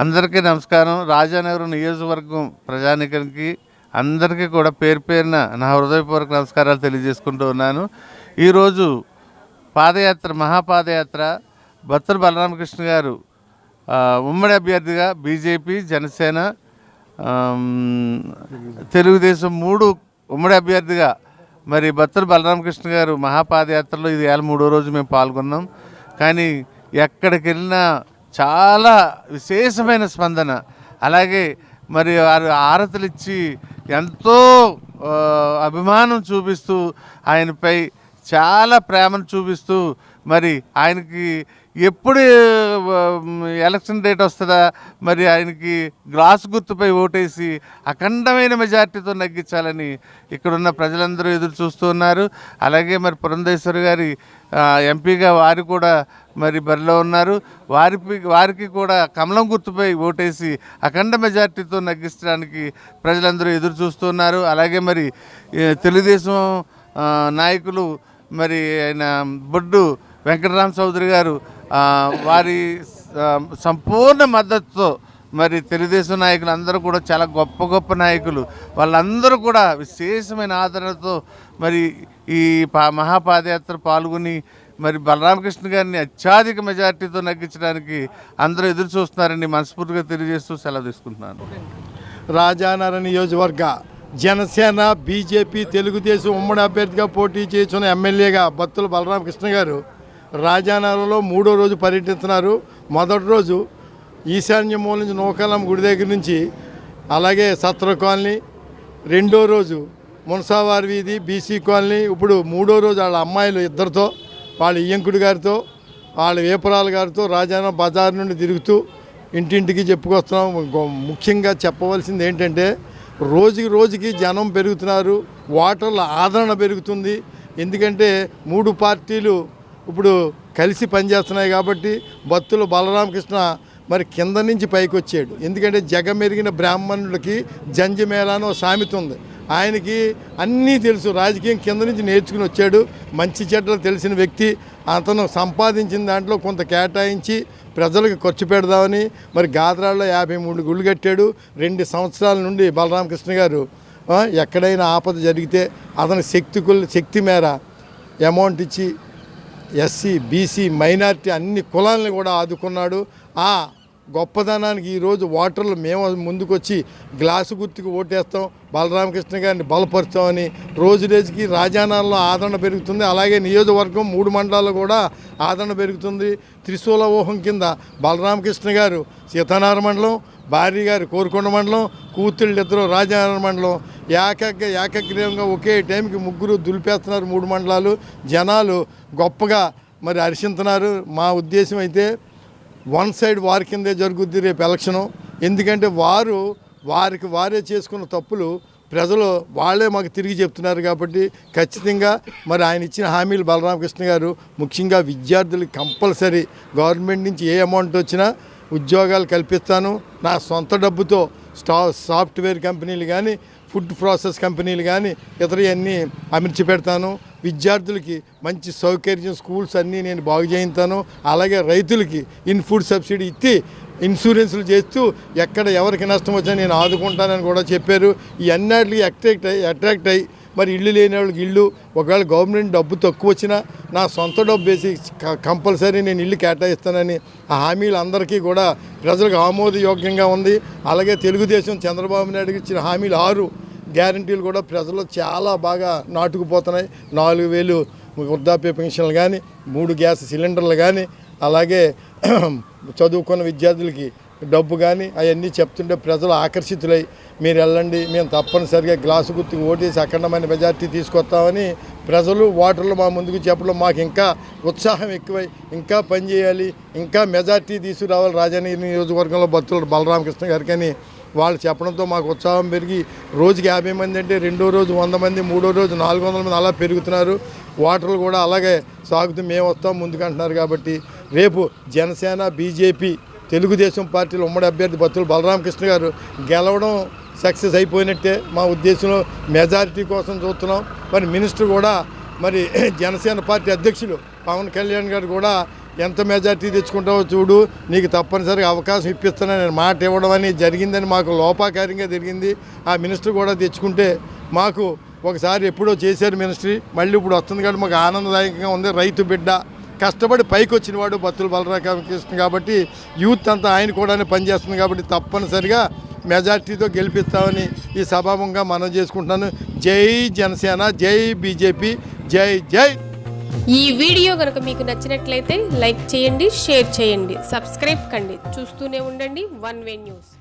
అందరికీ నమస్కారం. రాజానగరం నియోజకవర్గం ప్రజానికానికి అందరికీ కూడా పేరు పేరున నా హృదయపూర్వక నమస్కారాలు తెలియజేసుకుంటూ ఉన్నాను. ఈరోజు పాదయాత్ర మహాపాదయాత్ర బత్తల బలరామకృష్ణ గారు ఉమ్మడి అభ్యర్థిగా బీజేపీ జనసేన తెలుగుదేశం మూడు ఉమ్మడి అభ్యర్థిగా మరి బత్తల బలరామకృష్ణ గారు మహాపాదయాత్రలో ఇది ఏళ్ళ మూడో రోజు మేము పాల్గొన్నాం. కానీ ఎక్కడికి వెళ్ళినా చాలా విశేషమైన స్పందన. అలాగే మరి వారు ఆరతులు ఇచ్చి ఎంతో అభిమానం చూపిస్తూ ఆయనపై చాలా ప్రేమను చూపిస్తూ మరి ఆయనకి ఎప్పుడు ఎలక్షన్ డేట్ వస్తుందా? మరి ఆయనకి గ్లాస్ గుర్తుపై ఓటేసి అఖండమైన మెజార్టీతో నగ్గించాలని ఇక్కడున్న ప్రజలందరూ ఎదురు చూస్తూ ఉన్నారు. అలాగే మరి పురంధేశ్వరి గారి ఎంపీగా వారు కూడా మరి బరిలో ఉన్నారు. వారి వారికి కూడా కమలం గుర్తుపై ఓటేసి అఖండ మెజార్టీతో నగ్గించడానికి ప్రజలందరూ ఎదురు చూస్తున్నారు అలాగే మరి తెలుగుదేశం నాయకులు మరి ఆయన బొడ్డు వెంకటరామ చౌదరి గారు వారి సంపూర్ణ మద్దతుతో మరి తెలుగుదేశం నాయకులు అందరూ కూడా చాలా గొప్ప గొప్ప నాయకులు. వాళ్ళందరూ కూడా విశేషమైన ఆదరణతో మరి ఈ పా మహాపాదయాత్ర పాల్గొని మరి బలరామకృష్ణ గారిని అత్యధిక మెజార్టీతో నగ్గించడానికి అందరూ ఎదురు చూస్తున్నారని మనస్ఫూర్తిగా తెలియజేస్తూ సెలవు తీసుకుంటున్నాను. రాజానగర నియోజకవర్గ జనసేన బీజేపీ తెలుగుదేశం ఉమ్మడి అభ్యర్థిగా పోటీ చేస్తున్న ఎమ్మెల్యేగా బత్తుల బలరామకృష్ణ గారు రాజానగరంలో మూడో రోజు పర్యటిస్తున్నారు. మొదటి రోజు ఈశాన్య మూల నుంచి నూకాలమ్మ గుడి దగ్గర నుంచి అలాగే సత్ర కాలనీ రెండో రోజు మునసావారి వీధి బీసీ కాలనీ ఇప్పుడు మూడో రోజు వాళ్ళ అమ్మాయిలు ఇద్దరితో వాళ్ళ ఇయ్యంకుడి గారితో వాళ్ళ వేపురాల గారితో రాజానగరం బజార్ నుండి తిరుగుతూ ఇంటింటికి చెప్పుకొస్తున్నాం. ముఖ్యంగా చెప్పవలసింది ఏంటంటే రోజుకి రోజుకి జనం పెరుగుతున్నారు ఓటర్ల ఆదరణ పెరుగుతుంది. ఎందుకంటే మూడు పార్టీలు ఇప్పుడు కలిసి పనిచేస్తున్నాయి కాబట్టి భక్తులు బలరామకృష్ణ మరి కింద నుంచి పైకి వచ్చాడు. ఎందుకంటే జగమెరిగిన బ్రాహ్మణులకి జంజమేళ సామెత ఉంది. ఆయనకి అన్నీ తెలుసు. రాజకీయం కింద నుంచి నేర్చుకుని వచ్చాడు. మంచి చెడ్డలు తెలిసిన వ్యక్తి. అతను సంపాదించిన దాంట్లో కొంత కేటాయించి ప్రజలకు ఖర్చు పెడదామని మరి గాద్రాల్లో యాభై మూడు గుళ్ళు కట్టాడు. రెండు సంవత్సరాల నుండి బలరామకృష్ణ గారు ఎక్కడైనా ఆపద జరిగితే అతని శక్తి శక్తి మేర అమౌంట్ ఇచ్చి ఎస్సీ బీసీ మైనార్టీ అన్ని కులాలను కూడా ఆదుకున్నాడు. ఆ గొప్పదనానికి ఈరోజు ఓటర్లు మేము ముందుకొచ్చి గ్లాసు గుర్తుకు ఓటేస్తాం బలరామకృష్ణ గారిని బలపరుస్తామని రోజు రోజుకి రాజానాల్లో ఆదరణ పెరుగుతుంది. అలాగే నియోజకవర్గం మూడు మండలాల్లో కూడా ఆదరణ పెరుగుతుంది. త్రిశూల ఊహం కింద బలరామకృష్ణ గారు సీతానార మండలం భార్య గారు కోరుకొండ మండలం కూతుళ్ళు ఇద్దరు రాజానగర మండలం ఏకగ్గ ఏకగ్రీవంగా ఒకే టైంకి ముగ్గురు దులిపేస్తున్నారు మూడు మండలాలు. జనాలు గొప్పగా మరి హర్షిస్తున్నారు మా ఉద్దేశం అయితే వన్ సైడ్ వారి కిందే జరుగుద్ది రేపు ఎలక్షను. ఎందుకంటే వారు వారికి వారే చేసుకున్న తప్పులు ప్రజలు వాళ్ళే మాకు తిరిగి చెప్తున్నారు కాబట్టి ఖచ్చితంగా మరి ఆయన ఇచ్చిన హామీలు బలరామకృష్ణ గారు ముఖ్యంగా విద్యార్థులకు కంపల్సరీ గవర్నమెంట్ నుంచి ఏ అమౌంట్ వచ్చినా ఉద్యోగాలు కల్పిస్తాను. నా సొంత డబ్బుతో స్టా సాఫ్ట్వేర్ కంపెనీలు కానీ ఫుడ్ ప్రాసెస్ కంపెనీలు కానీ ఇతరవన్నీ అమర్చి పెడతాను. విద్యార్థులకి మంచి సౌకర్యం స్కూల్స్ అన్నీ నేను బాగు చేయిస్తాను అలాగే రైతులకి ఇన్ ఫుడ్ సబ్సిడీ ఇచ్చి ఇన్సూరెన్స్లు చేస్తూ ఎక్కడ ఎవరికి నష్టం వచ్చినా నేను ఆదుకుంటానని కూడా చెప్పారు. ఈ అన్నిటికి అట్రాక్ట్ అయ్యి అట్రాక్ట్ అయ్యి మరి ఇల్లు లేని వాళ్ళకి ఇల్లు ఒకవేళ గవర్నమెంట్ డబ్బు తక్కువ వచ్చినా నా సొంత డబ్బు వేసి కంపల్సరీ నేను ఇల్లు కేటాయిస్తానని ఆ హామీలు అందరికీ కూడా ప్రజలకు ఆమోదయోగ్యంగా ఉంది. అలాగే తెలుగుదేశం చంద్రబాబు నాయుడుకి ఇచ్చిన హామీలు ఆరు గ్యారంటీలు కూడా ప్రజలు చాలా బాగా నాటుకుపోతున్నాయి. నాలుగు వేలు వృద్ధాప్య పెన్షన్లు కానీ మూడు గ్యాస్ సిలిండర్లు కానీ అలాగే చదువుకున్న విద్యార్థులకి డబ్బు కానీ అవన్నీ చెప్తుంటే ప్రజలు ఆకర్షితులై మీరు వెళ్ళండి మేము తప్పనిసరిగా గ్లాసు గుర్తుకు ఓటేసి అఖండమైన మెజార్టీ తీసుకొస్తామని ప్రజలు ఓటర్లు మా ముందుకు చెప్పడం మాకు ఇంకా ఉత్సాహం ఎక్కువై ఇంకా పనిచేయాలి ఇంకా మెజార్టీ తీసుకురావాలి రాజాని నియోజకవర్గంలో భక్తులు బలరామకృష్ణ గారికి అని వాళ్ళు చెప్పడంతో మాకు ఉత్సాహం పెరిగి రోజుకి యాభై మంది అంటే రెండో రోజు వంద మంది మూడో రోజు నాలుగు వందల మంది అలా పెరుగుతున్నారు. ఓటర్లు కూడా అలాగే సాగుతూ మేము వస్తాం ముందుకు అంటున్నారు కాబట్టి రేపు జనసేన బీజేపీ తెలుగుదేశం పార్టీలో ఉమ్మడి అభ్యర్థి బత్తులు బలరామకృష్ణ గారు గెలవడం సక్సెస్ అయిపోయినట్టే మా ఉద్దేశంలో మెజారిటీ కోసం చూస్తున్నాం. మరి మినిస్టర్ కూడా మరి జనసేన పార్టీ అధ్యక్షులు పవన్ కళ్యాణ్ గారు కూడా ఎంత మెజార్టీ తెచ్చుకుంటావో చూడు నీకు తప్పనిసరిగా అవకాశం ఇప్పిస్తానని నేను మాట ఇవ్వడం అని జరిగిందని మాకు లోపాకార్యంగా జరిగింది. ఆ మినిస్టర్ కూడా తెచ్చుకుంటే మాకు ఒకసారి ఎప్పుడో చేశారు మినిస్ట్రీ మళ్ళీ ఇప్పుడు వస్తుంది కాబట్టి మాకు ఆనందదాయకంగా ఉంది. రైతు బిడ్డ కష్టపడి పైకి వచ్చినవాడు బత్తుల బలరామకృష్ణ కాబట్టి యూత్ అంతా ఆయన కూడా పనిచేస్తుంది కాబట్టి తప్పనిసరిగా మెజార్టీతో గెలిపిస్తామని ఈ సభాముఖంగా మనం చేసుకుంటున్నాను. జై జనసేన జై బీజేపీ జై జై. ఈ వీడియో కనుక మీకు నచ్చినట్లయితే లైక్ చేయండి షేర్ చేయండి సబ్స్క్రైబ్ కండి. చూస్తూనే ఉండండి వన్ వే న్యూస్.